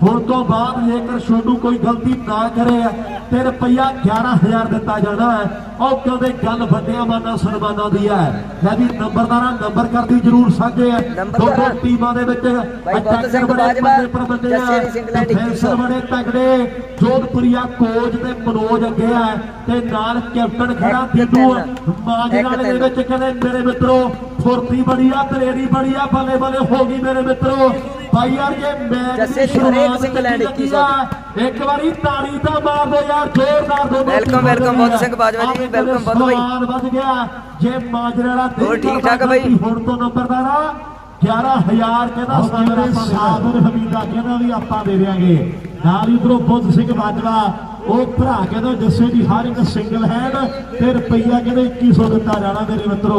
[SPEAKER 1] ਹੁਣ ਤੋਂ ਬਾਅਦ ਜੇਕਰ ਛੋਟੂ ਕੋਈ ਗਲਤੀ ਨਾ ਕਰੇ ਤੇ ਰੁਪਈਆ 11000 ਦਿੱਤਾ ਜਾਣਾ ਹੈ ਉਹ ਕਹਿੰਦੇ ਗੱਲ ਵੱਡਿਆਂ ਮਾਨਾਂ ਸਨਮਾਨਾਂ ਦੀ ਹੈ ਲੈ ਵੀ ਨੰਬਰਦਾਰਾਂ ਨੰਬਰ ਕਰਦੀ ਜ਼ਰੂਰ ਸਾਂਝੇ
[SPEAKER 3] ਨੰਬਰਦਾਰ।
[SPEAKER 1] ਦੋਨੋਂ ਟੀਮਾਂ ਦੇ ਵਿੱਚ
[SPEAKER 3] ਬੁੱਧ ਸਿੰਘ ਬਾਜਵਾ, ਜੱਸੇ ਦੀ ਸਿੰਗਲੈਂਡ ਇੱਕੀ ਸੌ।
[SPEAKER 1] ਡਿਫੈਂਸਰ ਬੜੇ ਤਗੜੇ ਜੋਧਪੁਰੀਆ ਕੋਚ ਤੇ ਮਨੋਜ ਅੱਗੇ ਹੈ ਤੇ ਨਾਲ ਕੈਪਟਨ ਖੜਾ
[SPEAKER 3] ਤਿੰਨ।
[SPEAKER 1] ਮਾਜਰਾ ਦੇ। ਵਿੱਚ ਕਹਿੰਦੇ ਮੇਰੇ ਮਿੱਤਰੋ ਫੁਰਤੀ ਬੜੀ ਆ ਦਲੇਰੀ ਬੜੀ ਆ ਬੱਲੇ ਬੱਲੇ ਹੋ ਗਈ ਮੇਰੇ ਮਿੱਤਰੋ। ਭਾਈ ਯਾਰ ਜੇ ਮੈਚ
[SPEAKER 3] ਜੱਸੇ
[SPEAKER 1] ਦੀ
[SPEAKER 3] ਦੀ ਹਰੇਕ
[SPEAKER 1] ਸ਼ੁਰੂਆਤ
[SPEAKER 3] ਸਿੰਗਲੈਂਡ
[SPEAKER 1] ਕੀਤੀ
[SPEAKER 3] 21
[SPEAKER 1] ਆ, ਇੱਕ ਵਾਰੀ ਤਾੜੀ ਤਾਂ ਮਾਰ ਦੋ ਯਾਰ ਜ਼ੋਰਦਾਰ ਦੋ
[SPEAKER 3] welcome, welcome Budh Singh Bajwa ji, welcome Budh ਬਾਈ।
[SPEAKER 1] ਵੱਧ ਗਿਆ। ਜੇ ਮਾਜਰੇ ਵਾਲਾ
[SPEAKER 3] ਹੋਰ ਠੀਕ ਠਾਕ ਆ ਬਾਈ?
[SPEAKER 1] ਹੁਣ ਤੋਂ ਨੰਬਰਦਾਰਾ 11000 ਕਹਿੰਦਾ ਸਾਬਰ ਸਾਬਰ ਹਮੀਦਾ ਕਹਿੰਦਾ ਵੀ ਆਪਾਂ ਦੇ ਦੇਾਂਗੇ ਨਾਲ ਹੀ ਉਧਰੋਂ ਬੁੱਧ ਸਿੰਘ ਬਾਜਵਾ ਉਹ ਭਰਾ ਕਹਿੰਦਾ ਜੱਸੇ ਦੀ ਹਰ ਇੱਕ ਸਿੰਗਲ ਹੈਂਡ ਤੇ ਰੁਪਈਆ ਕਹਿੰਦੇ 2100 ਦਿੱਤਾ ਜਾਣਾ ਮੇਰੇ ਮਿੱਤਰੋ।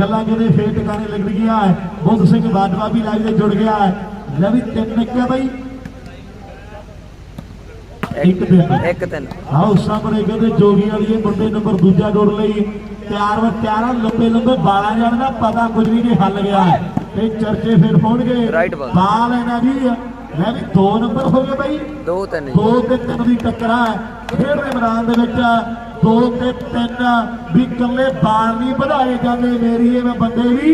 [SPEAKER 1] ਗੱਲਾਂ ਕਹਿੰਦੇ ਫੇਰ ਟਿਕਾਣੇ ਲੱਗ ਗਿਆ ਹੈ ਬੁੱਧ ਸਿੰਘ ਬਾਜਵਾ ਵੀ ਲਾਈਵ ਦੇ ਜੁੜ ਗਿਆ ਹੈ ਲੈ ਵੀ ਤਿੰਨ ਨਿੱਕਿਆ ਬਾਈ। ਇੱਕ ਦਿਨ
[SPEAKER 3] ਇੱਕ ਤਿੰਨ
[SPEAKER 1] ਆਓ ਸਾਹਮਣੇ ਕਹਿੰਦੇ ਜੋਗੀ ਵਾਲੀ ਇਹ ਮੁੰਡੇ ਨੰਬਰ ਦੂਜਾ ਜੋੜ ਲਈ। ਤਿਆਰ ਵਾ ਤਿਆਰਾਂ ਲੰਬੇ ਲੰਬੇ ਬਾਲਾਂ ਜਾਣ ਦਾ ਪਤਾ ਕੁਝ ਵੀ ਨਹੀਂ ਹੱਲ ਗਿਆ। ਤੇ ਚਰਚੇ ਫਿਰ ਹੋਣਗੇ. ਬਾਲ ਇਹਨਾਂ ਦੀ ਮੈਂ ਵੀ 2 ਨੰਬਰ ਹੋ ਗਏ ਬਾਈ।
[SPEAKER 3] ਦੋ ਤਿੰਨ ਜੀ।
[SPEAKER 1] ਦੋ ਤੇ ਤਿੰਨ ਦੀ ਟੱਕਰਾ ਹੈ ਖੇਡ ਦੇ ਮੈਦਾਨ ਦੇ ਵਿੱਚ ਦੋ ਤੇ ਤਿੰਨ ਵੀ ਕੱਲੇ ਬਾਲ ਨਹੀਂ ਵਧਾਏ ਜਾਂਦੇ। ਮੇਰੀ ਇਹ ਮੈਂ ਬੰਦੇ ਵੀ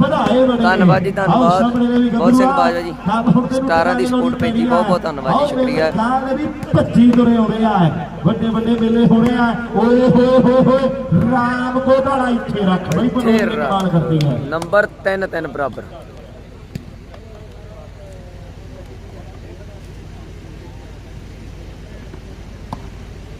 [SPEAKER 1] ਵਧਾਏ ਬਣੇ।
[SPEAKER 3] ਧੰਨਵਾਦ ਜੀ, ਧੰਨਵਾਦ।
[SPEAKER 1] ਆਓ ਸਾਹਮਣੇ ਦੇ ਵੀ
[SPEAKER 3] ਬਹੁਤ ਸਿੰਘ
[SPEAKER 1] ਗੱਭਰੂ ਆ।
[SPEAKER 3] ਬਾਜਵਾ ਜੀ।
[SPEAKER 1] ਨਾਲ ਹੁਣ ਤੈਨੂੰ
[SPEAKER 3] ਸਟਾਰਾਂ ਦੀ
[SPEAKER 1] ਪਤਾ ਨੀ
[SPEAKER 3] support ਪੈਂਦੀ,
[SPEAKER 1] ਪੈਣੀ
[SPEAKER 3] ਬਹੁਤ ਬਹੁਤ ਧੰਨਵਾਦ ਜੀ,
[SPEAKER 1] ਆਓ
[SPEAKER 3] ਸ਼ੁਕਰੀਆ।
[SPEAKER 1] ਨਾਲ ਦੇ ਵੀ ਭੱਜੀ ਤੁਰੇ ਆਉਂਦੇ ਆ। ਵੱਡੇ ਵੱਡੇ ਮੇਲੇ ਹੋਣੇ ਆ। ਓਏ ਹੋਏ ਹੋਏ ਹੋਏ ਰਾਮ ਕੋਟਾਲਾ ਇੱਥੇ ਰੱਖ ਬਈ। ਕਰਦੀ ਹੈ।
[SPEAKER 3] ਨੰਬਰ 3 3 ਬਰਾਬਰ।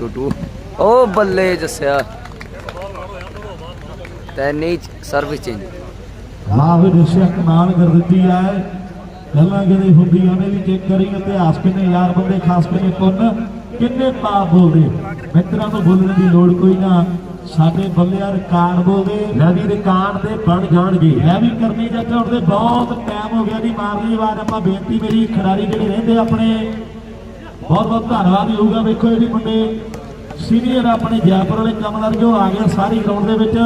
[SPEAKER 3] ਛੋਟੂ ਉਹ ਬੱਲੇ ਜੱਸਿਆ। ਤੈਨੀ ਸਰਵਿਸ ਚੇਂਜ
[SPEAKER 1] ਵਾਹ ਵੀ ਦੱਸਿਆ ਕਮਾਲ ਕਰ ਦਿੱਤੀ ਹੈ ਗੱਲਾਂ ਕਦੇ ਹੁੰਦੀਆਂ ਨੇ ਵੀ ਚੈੱਕ ਕਰੀ ਇਤਿਹਾਸ ਕਿੰਨੇ ਯਾਰ ਬੰਦੇ ਖਾਸ ਕਰਕੇ ਪੁੰਨ ਕਿੰਨੇ ਪਾਪ ਬੋਲਦੇ। ਮਿੱਤਰਾਂ ਨੂੰ ਬੋਲਣ ਦੀ ਲੋੜ ਕੋਈ ਨਾ। ਸਾਡੇ ਬੱਲਿਆਂ ਰਿਕਾਰਡ ਬੋਲਦੇ। ਲੈ ਵੀ ਰਿਕਾਰਡ ਤੇ ਬਣ ਜਾਣਗੇ। ਲੈ ਵੀ ਕਰਨੀ ਜੱਟ ਉੱਠਦੇ ਬਹੁਤ ਟਾਈਮ ਹੋ ਗਿਆ ਦੀ ਮਾਰ ਲਈ ਆਵਾਜ਼ ਆਪਾਂ ਬੇਨਤੀ ਮੇਰੀ ਖਿਡਾਰੀ ਜਿਹੜੇ ਰਹਿੰਦੇ ਆਪਣੇ। ਬਹੁਤ ਬਹੁਤ ਧੰਨਵਾਦ ਹੋਊਗਾ। ਵੇਖੋ ਇਹ ਵੀ ਮੁੰਡੇ ਸੀਨੀਅਰ ਆਪਣੇ ਜੈਪੁਰ ਵਾਲੇ ਕਮਲਰ ਜੋ ਆ ਗਿਆ ਸਾਰੀ ਗਰਾਊਂਡ ਦੇ ਵਿੱਚ।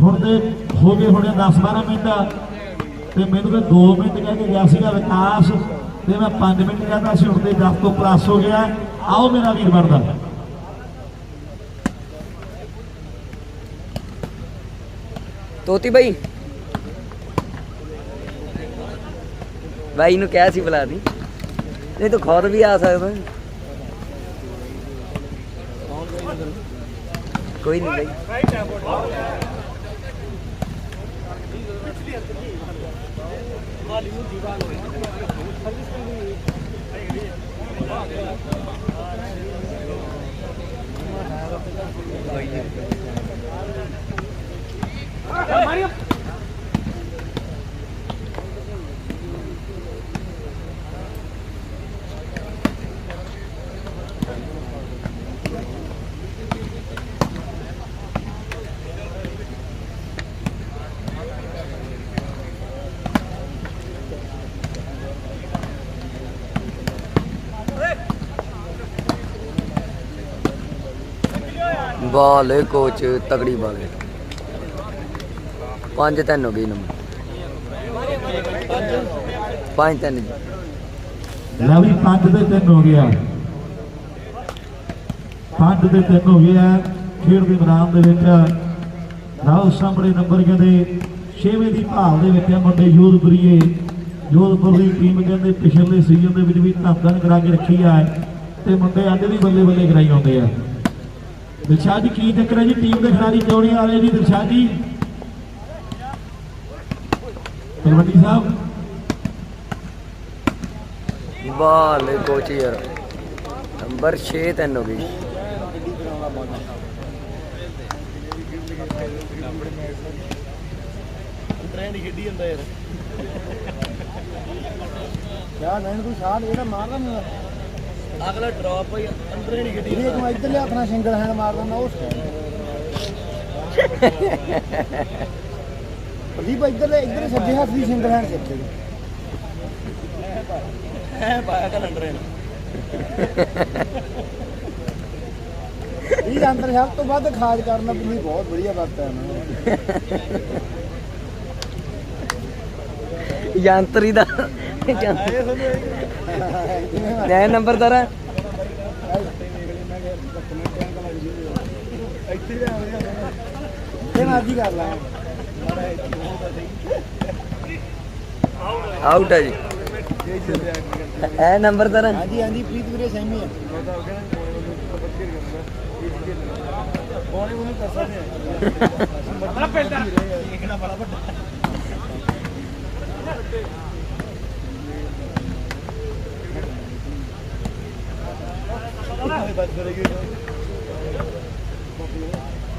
[SPEAKER 1] ਹੁਣ ਤੇ ਹੋ ਗਏ ਹੁਣੇ 10 12 ਮਿੰਟ। ਤੇ ਮੈਨੂੰ ਤਾਂ 2 ਮਿੰਟ ਕਹਿ ਕੇ ਗਿਆ ਸੀਗਾ ਵਿਕਾਸ। ਤੇ ਮੈਂ 5 ਮਿੰਟ ਕਹਿੰਦਾ ਸੀ, ਹੁਣ ਤੇ 10 ਤੋਂ ਪਲੱਸ ਹੋ ਗਿਆ। ਆਓ ਮੇਰਾ ਵੀਰ ਬਣਦਾ।
[SPEAKER 3] ਤੋਤੀ ਬਾਈ। ਬਾਈ ਨੂੰ ਕਿਹਾ ਸੀ ਬੁਲਾ ਦੀ। ਨਹੀਂ ਤੂੰ ਖੁਦ ਵੀ ਆ ਸਕਦਾ ਕੋਈ ਨਹੀਂ ਬਾਈ ਬਾਲ ਕੋਚ ਤਗੜੀ ਬਾਲ ਪੰਜ ਤਿੰਨ ਹੋ ਗਈ ਨੰਬਰ ਪੰਜ ਤਿੰਨ ਜੀ।
[SPEAKER 1] ਵੀ 5 ਦੇ 3 ਹੋ ਗਿਆ। 5 ਦੇ 3 ਹੋ ਗਿਆ। ਖੇਡ ਦੇ ਮੈਦਾਨ ਦੇ ਵਿੱਚ ਲਓ ਸਾਹਮਣੇ ਨੰਬਰ ਕਹਿੰਦੇ 6ਵੇਂ ਦੀ ਭਾਲ ਦੇ ਵਿੱਚ ਆ ਮੁੰਡੇ ਯੋਧਪੁਰੀਏ। ਜੋਧਪੁਰ ਦੀ ਟੀਮ ਕਹਿੰਦੇ ਪਿਛਲੇ ਸੀਜ਼ਨ ਦੇ ਵਿੱਚ ਵੀ ਧਮਕਨ ਕਰਾ ਕੇ ਰੱਖੀ ਆ। ਤੇ ਮੁੰਡੇ ਅੱਜ ਵੀ ਬੱਲੇ ਬੱਲੇ ਕਰਾਈ ਆਉਂਦੇ ਆ। ਦਿਲਸ਼ਾਦ ਜੀ ਕੀ ਚੱਕਰ ਹੈ ਜੀ? ਟੀਮ ਦੇ ਖਿਡਾਰੀ ਕਿਉਂ ਨਹੀਂ ਆ ਰਹੇ ਜੀ ਦਿਲਸ਼ਾਦ ਜੀ। ਤਲਵੰਡੀ ਸਾਹਿਬ।
[SPEAKER 3] ਬਾਲ ਕੋਚ ਯਾਰ। ਨੰਬਰ 6 ਤਿੰਨ ਹੋ ਗਈ।
[SPEAKER 2] ਟ੍ਰੈਂਡ ਖੇਡੀ ਜਾਂਦਾ ਯਾਰ ਯਾਰ ਨਹੀਂ ਤੂੰ ਸ਼ਾਟ ਇਹਦਾ ਮਾਰ ਦਿੰਦਾ ਅਗਲਾ ਡ੍ਰੌਪ ਹੀ ਅੰਦਰ ਹੀ ਨਹੀਂ ਖੇਡੀ ਇਹ ਤੂੰ ਇੱਧਰ ਲਿਆ ਆਪਣਾ ਸਿੰਗਲ ਹੈਂਡ ਮਾਰ ਦਿੰਦਾ ਉਹ ਪ੍ਰਦੀਪ ਇੱਧਰ ਲੈ ਇੱਧਰ ਸੱਜੇ ਹੱਥ ਦੀ ਸਿੰਗਲ ਹੈਂਡ ਸਿੱਖ ਦੇ ਹੈ ਪਾਇਆ ਕਾ ਅੰਦਰ ਇਹ ਅੰਦਰ ਸਭ ਤੋਂ ਵੱਧ ਖਾਜ ਕਰਨਾ ਵੀ ਬਹੁਤ ਵਧੀਆ ਬਾਤ ਹੈ ਨਾ।
[SPEAKER 3] ਯੰਤਰੀ ਦਾ ਲੈ ਨੰਬਰ ਦਰਾ
[SPEAKER 2] ਤੇ ਨਾ ਜੀ ਕਰ ਲਾ।
[SPEAKER 3] ਆਊਟ ਹੈ ਜੀ। ਇਹ ਨੰਬਰ ਦਰਾ
[SPEAKER 2] ਹਾਂਜੀ ਹਾਂਜੀ ਪ੍ਰੀਤ ਵੀਰੇ ਸਹਿਮੀ ਹੈ ਬੋਲੇ ਉਹਨੂੰ ਕਰ ਸਕਦੇ ਆ। ਬੜਾ ਪੈਂਦਾ ਦੇਖਣਾ ਬੜਾ ਵੱਡਾ।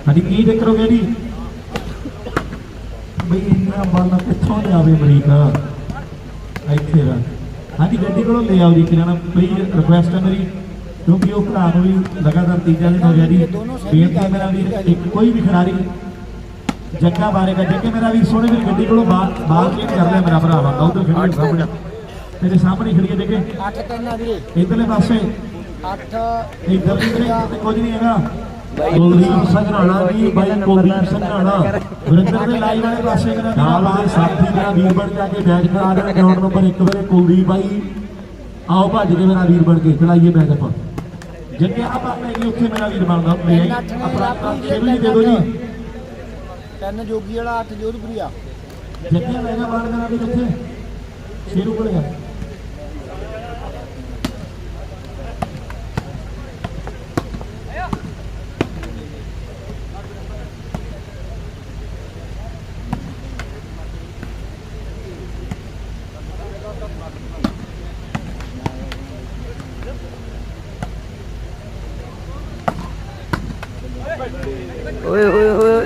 [SPEAKER 1] ਹਾਂਜੀ ਕੀ ਗਿਆ ਜੀ? ਬਈ ਇੰਨਾ ਬਾਲ ਕਿੱਥੋਂ ਲਿਆਵੇ ਅਮਰੀਕਾ? ਇੱਥੇ ਦਾ ਹਾਂਜੀ ਗੱਡੀ ਕੋਲੋਂ ਲੈ ਆਓ ਜੀ ਕਿਰਨ ਬਈ ਰਿਕੁਐਸਟ ਹੈ ਮੇਰੀ? ਕਿਉਂਕਿ ਉਹ ਭਰਾ ਨੂੰ ਵੀ ਲਗਾਤਾਰ ਤੀਜਾ ਦਿਨ ਹੋ ਗਿਆ ਜੀ। ਬੇਨਤੀ ਮੇਰਾ ਵੀਰ। ਇੱਕ ਕੋਈ ਵੀ ਖਿਡਾਰੀ ਜੱਗਾ ਬਾਰੇ ਦਾ ਜੱਗੇ ਮੇਰਾ ਵੀਰ ਸੋਹਣੇ ਵੀਰ ਗੱਡੀ ਕੋਲੋਂ ਬਾਹਰ ਬਾਹਰ ਚੇਂਜ ਕਰ ਲਿਆ ਮੇਰਾ ਭਰਾ ਬੰਦਾ ਉਧਰ ਖੜੀ ਸਾਹਮਣੇ ਤੇਰੇ ਸਾਹਮਣੇ ਖੜੀ ਹੈ ਜੱਗੇ
[SPEAKER 2] 8 ਤਿੰਨ ਆ ਵੀਰੇ।
[SPEAKER 1] ਇਧਰਲੇ ਪਾਸੇ
[SPEAKER 2] 8
[SPEAKER 1] ਇੱਧਰ ਵੀ ਤੇ ਕੁਝ ਨਹੀਂ ਹੈਗਾ। ਕੁਲਦੀਪ ਸੰਘਰਾਣਾ ਜੀ ਬਾਈ ਕੁਲਦੀਪ ਸੰਘਰਾਣਾ। ਵਰਿੰਦਰ ਦੇ ਲਾਈਵ ਵਾਲੇ ਪਾਸੇ ਮੇਰਾ ਨਾਲ ਦੇ ਸਾਥੀ ਮੇਰਾ ਵੀਰ ਬਣ ਜਾ ਕੇ ਮੈਚ ਕਰਾ ਦੇਣਾ ਗਰਾਊਂਡ ਨੰਬਰ 1 ਵੇਲੇ ਕੁਲਦੀਪ ਬਾਈ। ਆਓ ਭੱਜ ਕੇ ਮੇਰਾ ਵੀਰ ਬਣ ਕੇ ਚਲਾਈਏ ਮੈਚ ਆਪਾਂ ਜਿੱਕੇ ਆਪਾਂ ਨਹੀਂ ਉੱਥੇ ਮੇਰਾ ਵੀਰ ਬਣਦਾ। ਲੈ ਆਈ। ਆਪਣਾ ਜੀ ਦੇ ਦਿਓ ਜੀ।
[SPEAKER 2] ਤਿੰਨ। ਜੋਗੀ ਵਾਲਾ 8 ਜੋਧਪੁਰੀ ਆ
[SPEAKER 1] ਜਿੱਕੇ ਲੈਣਾ ਬਾੜ ਮੇਰਾ ਵੀਰ ਉੱਥੇ ਸ਼ੇਰੂ ਕੋਲੇ ਆ
[SPEAKER 3] ਓਏ ਹੋਏ ਹੋਏ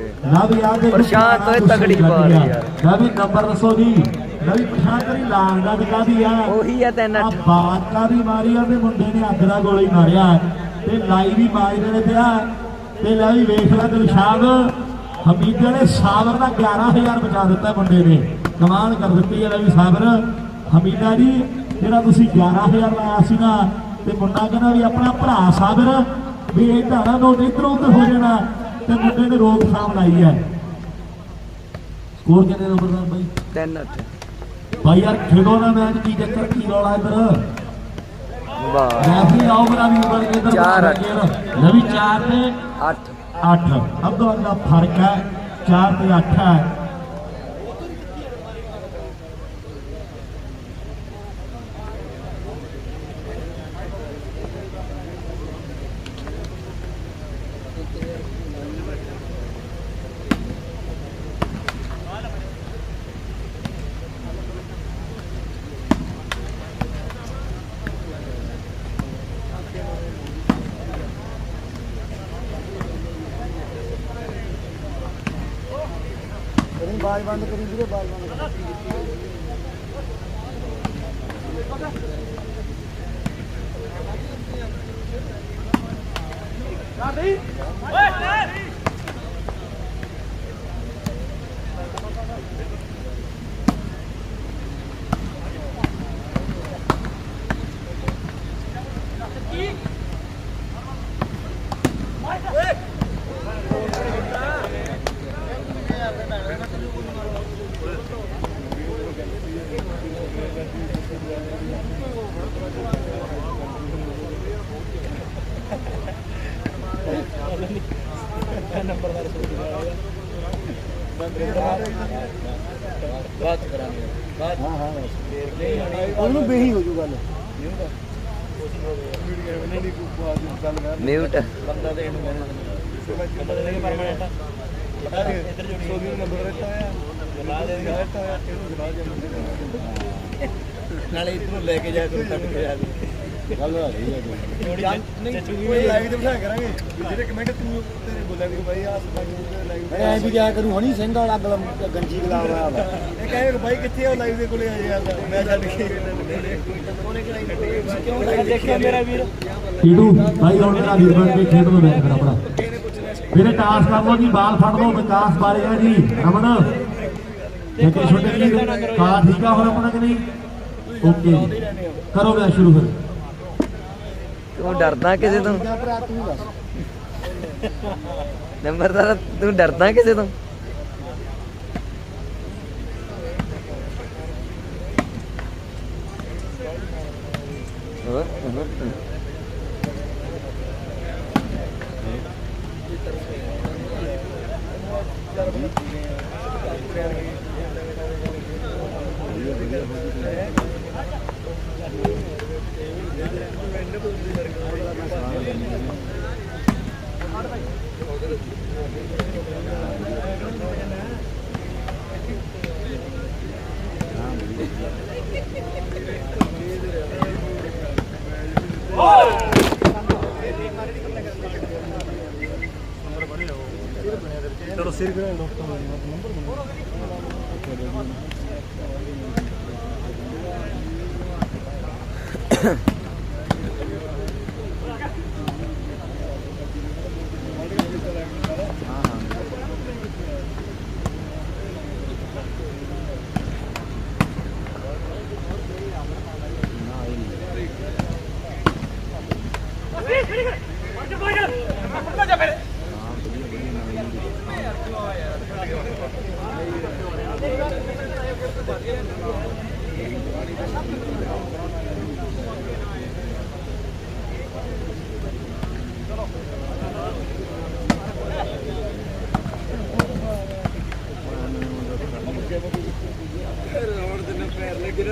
[SPEAKER 1] ਨਾ ਵੀ ਆ ਕੇ
[SPEAKER 3] ਪ੍ਰਸ਼ਾਂਤ ਓਏ ਤਗੜੀ ਬਾਲ ਯਾਰ।
[SPEAKER 1] ਨਾ ਵੀ ਨੰਬਰ ਦੱਸੋ ਜੀ। ਨਾ ਵੀ ਪ੍ਰਸ਼ਾਂਤ ਕਰੀ ਲਾਂਗ ਦਾ ਕਾਦੀ ਆ।
[SPEAKER 3] ਉਹੀ ਆ ਤਿੰਨ
[SPEAKER 1] ਆ
[SPEAKER 3] ਅੱਠ
[SPEAKER 1] ਬਾਦਕਾ ਦੀ ਮਾਰੀ ਆ ਤੇ ਮੁੰਡੇ ਨੇ ਅੱਗ ਦਾ ਗੋਲੀ ਮਾਰਿਆ। ਤੇ ਲਾਈ ਵੀ ਮਾਰੀ ਦੇ ਪਿਆ ਤੇ ਲੈ ਵੀ ਵੇਖ ਲੈ ਦਿਲਸ਼ਾਦ। ਹਮੀਦੇ ਨੇ ਸਾਬਰ ਦਾ 11000 ਬਚਾ ਦਿੱਤਾ ਮੁੰਡੇ ਨੇ। ਕਮਾਲ ਕਰ ਦਿੱਤੀ ਹੈ ਲੈ ਵੀ ਸਾਬਰ। ਹਮੀਦਾ ਜੀ ਜਿਹੜਾ ਤੁਸੀਂ 11000 ਲਾਇਆ ਸੀ ਨਾ ਤੇ ਮੁੰਡਾ ਕਹਿੰਦਾ ਵੀ ਆਪਣਾ ਭਰਾ ਸਾਬਰ ਵੀ ਇਹ ਧਾਰਾ ਨੋਟ ਇਧਰ ਉਧਰ ਹੋ ਜਾਣਾ। ਤੇ ਮੁੰਡੇ ਨੇ ਰੋਕਥਾਮ ਲਾਈ ਹੈ ਸਕੋਰ ਕਿੰਨੇ ਨੰਬਰ ਦਾ ਬਾਈ
[SPEAKER 3] ਤਿੰਨ ਅੱਠ
[SPEAKER 1] ਬਾਈ ਯਾਰ ਖੇਡੋ ਨਾ ਮੈਚ ਕੀ ਚੱਕਰ ਕੀ ਰੌਲਾ ਇੱਧਰ
[SPEAKER 3] ਵਾਹ
[SPEAKER 1] ਰੈਫਰੀ ਆਓ ਬਣਾ ਵੀ ਉੱਪਰ ਇੱਧਰ
[SPEAKER 3] ਚਾਰ ਅੱਠ।
[SPEAKER 1] ਨਵੀਂ 4 ਤੇ
[SPEAKER 3] ਅੱਠ
[SPEAKER 1] 8 ਅੱਧੋ ਅੱਧਾ ਫ਼ਰਕ ਹੈ 4 ਤੇ 8 ਹੈ
[SPEAKER 2] Benim bayvanlık birinci de bayvanlık.
[SPEAKER 3] ਬਾਤ ਕਰਾਂਗੇ ਬਾਤ
[SPEAKER 2] ਹਾਂ ਹਾਂ ਉਹਨੂੰ ਬੇਹੀ ਹੋ ਜੂ ਗੱਲ।
[SPEAKER 3] ਮਿਊਟ
[SPEAKER 4] ਬੰਦਾ ਦੇ ਇਹਨੂੰ ਬੰਦਾ ਦੇ ਪਰਮਾਨੈਂਟ ਇੱਧਰ ਜੁੜੀ
[SPEAKER 2] ਸੋਨੀ ਨੰਬਰ ਦਿੱਤਾ ਹੋਇਆ ਜਲਾ ਦੇ ਦਿੱਤਾ ਹੋਇਆ ਇਹਨੂੰ ਜਲਾ ਦੇ
[SPEAKER 4] ਨਾਲੇ ਇਧਰੋਂ ਲੈ ਕੇ। ਜਾ ਤੂੰ ਕੱਟ ਕੇ ਆ
[SPEAKER 2] ਗੱਲ ਆ ਰਹੀ ਹੈ ਕੋਈ ਲਾਈਵ ਤੇ ਬਿਠਾ ਕਰਾਂਗੇ। ਜਿਹੜੇ ਕਮੈਂਟ ਤੂੰ ਬੋਲਿਆ ਵੀ ਆ ਸਪਾਈ ਤੇ ਲਾਈਵ ਮੈਂ ਐ ਵੀ ਕਿਆ ਕਰੂੰ ਹਣੀ ਸਿੰਘ ਵਾਲਾ ਗਲਮ ਗੰਜੀ ਗਲਾ ਹੋਇਆ ਵਾ। ਇਹ ਕਹੇ ਭਾਈ ਕਿੱਥੇ ਆ ਲਾਈਵ ਦੇ ਕੋਲੇ ਆ ਯਾਰ? ਮੈਂ ਛੱਡ ਕੇ ਉਹਨੇ ਕਿ ਲਾਈਵ
[SPEAKER 4] ਕਿਉਂ ਦੇਖਿਆ ਮੇਰਾ ਵੀਰ?
[SPEAKER 1] ਕੀੜੂ ਭਾਈ ਹੁਣ ਮੇਰਾ ਵੀਰ ਬਣ ਕੇ ਖੇਡ ਲੋ ਮੈਚ ਫਿਰ ਆਪਣਾ। ਵੀਰੇ ਟਾਸ ਕਰ ਲਓ ਜੀ ਬਾਲ ਫੜ ਲਓ ਵਿਕਾਸ ਬਾਰੇ ਆ ਜੀ ਰਮਨ। ਦੇਖੇ ਛੋਟੇ ਜੀ ਹਾਂ ਠੀਕ ਆ ਹੁਣ ਆਪਣਾ ਕਿ ਨਹੀਂ? ਓਕੇ ਕਰੋ ਮੈਚ ਸ਼ੁਰੂ ਫਿਰ।
[SPEAKER 3] ਤੂੰ ਡਰਦਾ ਕਿਸੇ ਤੋਂ?
[SPEAKER 2] ਭਰਾ ਤੂੰ ਦੱਸ।
[SPEAKER 3] ਨੰਬਰਦਾਰ ਤੂੰ ਡਰਦਾ ਕਿਸੇ ਤੋਂ ਹੋਰ ਹੋਰ
[SPEAKER 2] चलो सिर
[SPEAKER 3] गिरा डॉक्टर
[SPEAKER 2] नंबर नंबर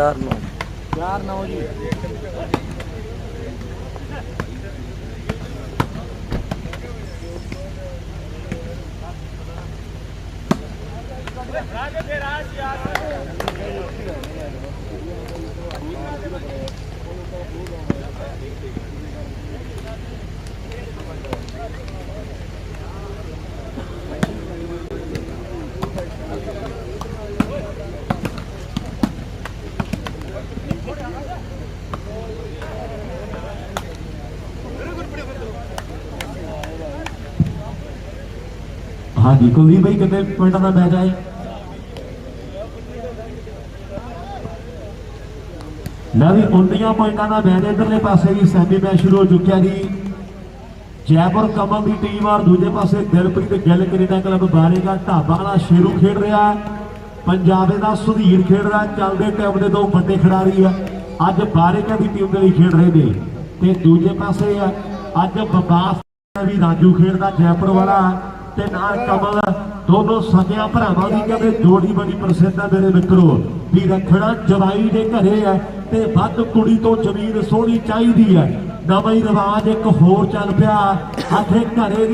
[SPEAKER 2] Чарну.
[SPEAKER 1] ਹਾਂਜੀ ਕੁਲਦੀਪ ਭਾਈ ਕਿੰਨੇ ਪੁਆਇੰਟਾਂ ਦਾ ਮੈਚ ਆਏ ਲੈ ਵੀ 19 ਪੁਆਇੰਟਾਂ ਦਾ ਮੈਚ ਇਧਰਲੇ ਪਾਸੇ ਵੀ ਸੈਮੀ ਮੈਚ ਸ਼ੁਰੂ ਹੋ ਚੁੱਕਿਆ ਜੀ। ਜੈਪੁਰ ਕਮਲ ਦੀ ਟੀਮ ਔਰ ਦੂਜੇ ਪਾਸੇ ਦਿਲਪ੍ਰੀਤ ਗਿੱਲ ਕੈਨੇਡਾ ਕਲੱਬ ਬਾਰੇਗਾ। ਢਾਬਾ ਵਾਲਾ ਸ਼ੇਰੂ ਖੇਡ ਰਿਹਾ। ਹੈ। ਪੰਜਾਬ ਦਾ ਸੁਧੀਰ ਖੇਡ ਰਿਹਾ। ਚੱਲਦੇ ਟਾਈਮ ਦੇ ਦੋ ਵੱਡੇ ਖਿਡਾਰੀ ਆ। ਅੱਜ ਬਾਰੇਗਾ ਦੀ ਟੀਮ ਦੇ ਲਈ ਖੇਡ ਰਹੇ ਨੇ। ਤੇ ਦੂਜੇ ਪਾਸੇ ਆ, ਅੱਜ ਬਬਾਸ ਵੀ ਰਾਜੂ ਖੇਡਦਾ ਜੈਪੁਰ ਵਾਲਾ। ਤੇ ਨਾਲ ਕਮਲ, ਦੋਨੋਂ ਸਕਿਆ ਭਰਾਵਾਂ ਦੀ ਕਹਿੰਦੇ ਜੋੜੀ ਬੜੀ ਪ੍ਰਸਿੱਧ ਹੈ ਮੇਰੇ ਮਿੱਤਰੋ। ਵੀ ਰੱਖਣਾ ਜਵਾਈ ਦੇ ਘਰੇ ਹੈ ਤੇ ਵੱਧ ਕੁੜੀ ਤੋਂ ਜ਼ਮੀਨ ਸੋਹਣੀ ਚਾਹੀਦੀ ਹੈ ਨਵਾਂ ਹੀ ਰਿਵਾਜ ਇੱਕ ਹੋਰ ਚੱਲ ਪਿਆ। ਆਥੇ ਘਰੇ